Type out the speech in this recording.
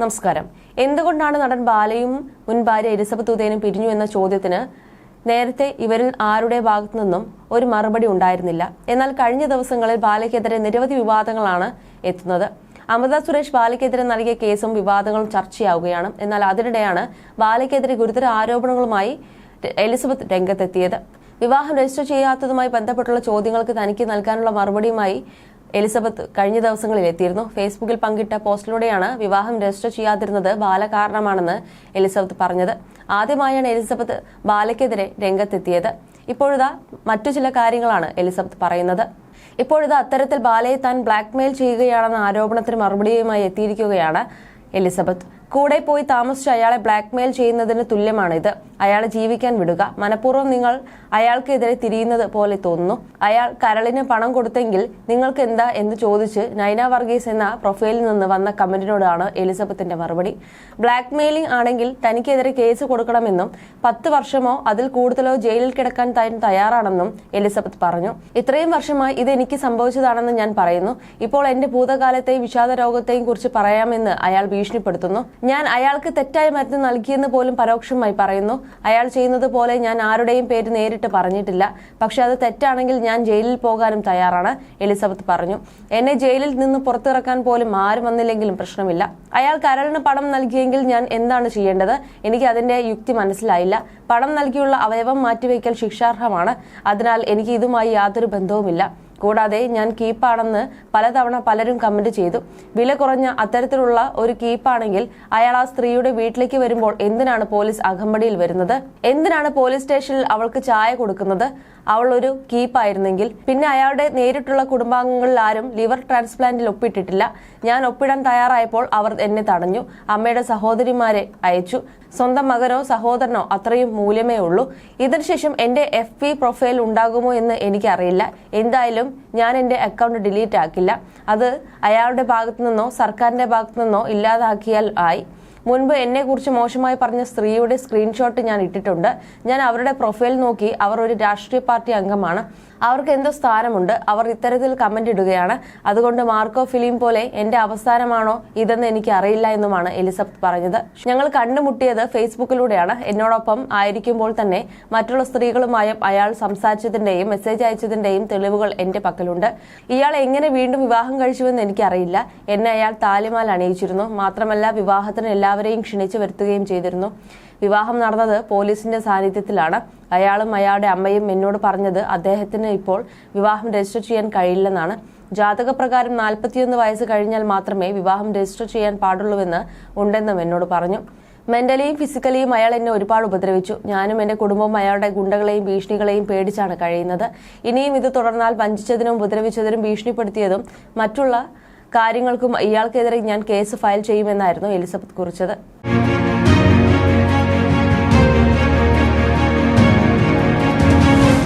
നമസ്കാരം. എന്തുകൊണ്ടാണ് നടൻ ബാലയും മുൻ ഭാര്യ എലിസബത്ത് ഉദയനും പിരിഞ്ഞു എന്ന ചോദ്യത്തിന് നേരത്തെ ഇവരിൽ ആരുടെ ഭാഗത്തു നിന്നും ഒരു മറുപടി ഉണ്ടായിരുന്നില്ല. എന്നാൽ കഴിഞ്ഞ ദിവസങ്ങളിൽ ബാലയ്ക്കെതിരെ നിരവധി വിവാദങ്ങളാണ് എത്തുന്നത്. അമൃത സുരേഷ് ബാലയ്ക്കെതിരെ നൽകിയ കേസും വിവാദങ്ങളും ചർച്ചയാവുകയാണ്. എന്നാൽ അതിനിടെയാണ് ബാലയ്ക്കെതിരെ ഗുരുതര ആരോപണങ്ങളുമായി എലിസബത്ത് രംഗത്തെത്തിയത്. വിവാഹം രജിസ്റ്റർ ചെയ്യാത്തതുമായി ബന്ധപ്പെട്ടുള്ള ചോദ്യങ്ങൾക്ക് തനിക്ക് നൽകാനുള്ള മറുപടിയുമായി എലിസബത്ത് കഴിഞ്ഞ ദിവസങ്ങളിൽ എത്തിയിരുന്നു. ഫേസ്ബുക്കിൽ പങ്കിട്ട പോസ്റ്റിലൂടെയാണ് വിവാഹം രജിസ്റ്റർ ചെയ്യാതിരുന്നത് ബാല കാരണമാണെന്ന് എലിസബത്ത് പറഞ്ഞത്. ആദ്യമായാണ് എലിസബത്ത് ബാലയ്ക്കെതിരെ രംഗത്തെത്തിയത്. ഇപ്പോഴിതാ മറ്റു ചില കാര്യങ്ങളാണ് എലിസബത്ത് പറയുന്നത്. ഇപ്പോഴിതാ അത്തരത്തിൽ ബാലയെ താൻ ബ്ലാക്ക്മെയിൽ ചെയ്യുകയാണെന്ന ആരോപണത്തിന് മറുപടിയുമായി എത്തിയിരിക്കുകയാണ് എലിസബത്ത്. കൂടെ പോയി താമസിച്ച് അയാളെ ബ്ലാക്ക്മെയിൽ ചെയ്യുന്നതിന് തുല്യമാണിത്. അയാളെ ജീവിക്കാൻ വിടുക. മനഃപൂർവം നിങ്ങൾ അയാൾക്കെതിരെ തിരിയുന്നത് പോലെ തോന്നുന്നു. അയാൾ കരളിന് പണം കൊടുത്തെങ്കിൽ നിങ്ങൾക്ക് എന്താ എന്ന് ചോദിച്ച് നൈന വർഗീസ് എന്ന പ്രൊഫൈലിൽ നിന്ന് വന്ന കമന്റിനോടാണ് എലിസബത്തിന്റെ മറുപടി. ബ്ലാക്ക്മെയിലിംഗ് ആണെങ്കിൽ തനിക്കെതിരെ കേസ് കൊടുക്കണമെന്നും പത്ത് വർഷമോ അതിൽ കൂടുതലോ ജയിലിൽ കിടക്കാൻ താൻ തയ്യാറാണെന്നും എലിസബത്ത് പറഞ്ഞു. ഇത്രയും വർഷമായി ഇത് എനിക്ക് സംഭവിച്ചതാണെന്ന് ഞാൻ പറയുന്നു. ഇപ്പോൾ എന്റെ ഭൂതകാലത്തെയും വിഷാദ രോഗത്തെയും കുറിച്ച് പറയാമെന്ന് അയാൾ ഭീഷണിപ്പെടുത്തുന്നു. ഞാൻ അയാൾക്ക് തെറ്റായ മരുന്ന് നൽകിയെന്ന് പോലും പരോക്ഷമായി പറയുന്നു. അയാൾ ചെയ്യുന്നത് പോലെ ഞാൻ ആരുടെയും പേര് നേരിട്ട് പറഞ്ഞിട്ടില്ല. പക്ഷെ അത് തെറ്റാണെങ്കിൽ ഞാൻ ജയിലിൽ പോകാനും തയ്യാറാണ് എലിസബത്ത് പറഞ്ഞു. എന്നെ ജയിലിൽ നിന്ന് പുറത്തിറക്കാൻ പോലും ആരും വന്നില്ലെങ്കിലും പ്രശ്നമില്ല. അയാൾ കരളിന് പണം നൽകിയെങ്കിൽ ഞാൻ എന്താണ് ചെയ്യേണ്ടത്? എനിക്ക് അതിന്റെ യുക്തി മനസ്സിലായില്ല. പണം നൽകിയുള്ള അവയവം മാറ്റിവെക്കൽ ശിക്ഷാർഹമാണ്. അതിനാൽ എനിക്ക് ഇതുമായി യാതൊരു ബന്ധവുമില്ല. കൂടാതെ ഞാൻ കീപ്പാണെന്ന് പലതവണ പലരും കമന്റ് ചെയ്തു. വില കുറഞ്ഞ അത്തരത്തിലുള്ള ഒരു കീപ്പാണെങ്കിൽ അയാൾ ആ സ്ത്രീയുടെ വീട്ടിലേക്ക് വരുമ്പോൾ എന്തിനാണ് പോലീസ് അകമ്പടിയിൽ വരുന്നത്? എന്തിനാണ് പോലീസ് സ്റ്റേഷനിൽ അവൾക്ക് ചായ കൊടുക്കുന്നത്? അവൾ ഒരു കീപ്പായിരുന്നെങ്കിൽ പിന്നെ അയാളുടെ നേരിട്ടുള്ള കുടുംബാംഗങ്ങളിൽ ആരും ലിവർ ട്രാൻസ്പ്ലാന്റിൽ ഒപ്പിട്ടിട്ടില്ല. ഞാൻ ഒപ്പിടാൻ തയ്യാറായപ്പോൾ അവർ എന്നെ തടഞ്ഞു. അമ്മയുടെ സഹോദരിമാരെ അയച്ചു. സ്വന്തം മകനോ സഹോദരനോ അത്രയും മൂല്യമേ ഉള്ളൂ. ഇതിനുശേഷം എന്റെ എഫ് പി പ്രൊഫൈൽ ഉണ്ടാകുമോ എന്ന് എനിക്കറിയില്ല. എന്തായാലും ഞാൻ എന്റെ അക്കൗണ്ട് ഡിലീറ്റ് ആക്കില്ല. അത് അയാളുടെ ഭാഗത്തു നിന്നോ സർക്കാരിന്റെ ഭാഗത്തു നിന്നോ ഇല്ലാതാക്കിയാൽ ആയി. മുൻപ് എന്നെ കുറിച്ച് മോശമായി പറഞ്ഞ സ്ത്രീയുടെ സ്ക്രീൻഷോട്ട് ഞാൻ ഇട്ടിട്ടുണ്ട്. ഞാൻ അവരുടെ പ്രൊഫൈൽ നോക്കി അവർ ഒരു രാഷ്ട്രീയ പാർട്ടി അംഗമാണ്. അവർക്ക് എന്തോ സ്ഥാനമുണ്ട്. അവർ ഇത്തരത്തിൽ കമന്റ് ഇടുകയാണ്. അതുകൊണ്ട് മാർക്കോ ഫിലിം പോലെ എന്റെ അവസാനമാണോ ഇതെന്ന് എനിക്ക് അറിയില്ല എന്നുമാണ് എലിസബത്ത് പറഞ്ഞത്. ഞങ്ങൾ കണ്ടുമുട്ടിയത് ഫേസ്ബുക്കിലൂടെയാണ്. എന്നോടൊപ്പം ആയിരിക്കുമ്പോൾ തന്നെ മറ്റുള്ള സ്ത്രീകളുമായും അയാൾ സംസാരിച്ചതിന്റെയും മെസ്സേജ് അയച്ചതിന്റെയും തെളിവുകൾ എന്റെ പക്കലുണ്ട്. ഇയാൾ എങ്ങനെ വീണ്ടും വിവാഹം കഴിച്ചുവെന്ന് എനിക്കറിയില്ല. എന്നെ അയാൾ താലിമാൽ അണിയിച്ചിരുന്നു. മാത്രമല്ല വിവാഹത്തിന് എല്ലാവരെയും ക്ഷണിച്ചു വരുത്തുകയും ചെയ്തിരുന്നു. വിവാഹം നടന്നത് പോലീസിന്റെ സാന്നിധ്യത്തിലാണ്. അയാളും അയാളുടെ അമ്മയും എന്നോട് പറഞ്ഞത് അദ്ദേഹത്തിന് ഇപ്പോൾ വിവാഹം രജിസ്റ്റർ ചെയ്യാൻ കഴിയില്ലെന്നാണ്. ജാതകപ്രകാരം നാൽപ്പത്തിയൊന്ന് വയസ്സ് കഴിഞ്ഞാൽ മാത്രമേ വിവാഹം രജിസ്റ്റർ ചെയ്യാൻ പാടുള്ളൂവെന്ന് ഉണ്ടെന്നും എന്നോട് പറഞ്ഞു. മെന്റലിയും ഫിസിക്കലിയും അയാൾ എന്നെ ഒരുപാട് ഉപദ്രവിച്ചു. ഞാനും എന്റെ കുടുംബവും അയാളുടെ ഗുണ്ടകളെയും ഭീഷണികളെയും പേടിച്ചാണ് കഴിയുന്നത്. ഇനിയും ഇത് തുടർന്നാൽ വഞ്ചിച്ചതിനും ഉപദ്രവിച്ചതിനും ഭീഷണിപ്പെടുത്തിയതും മറ്റുള്ള കാര്യങ്ങൾക്കും ഇയാൾക്കെതിരെ ഞാൻ കേസ് ഫയൽ ചെയ്യുമെന്നായിരുന്നു എലിസബത്ത് കുറിച്ചത്.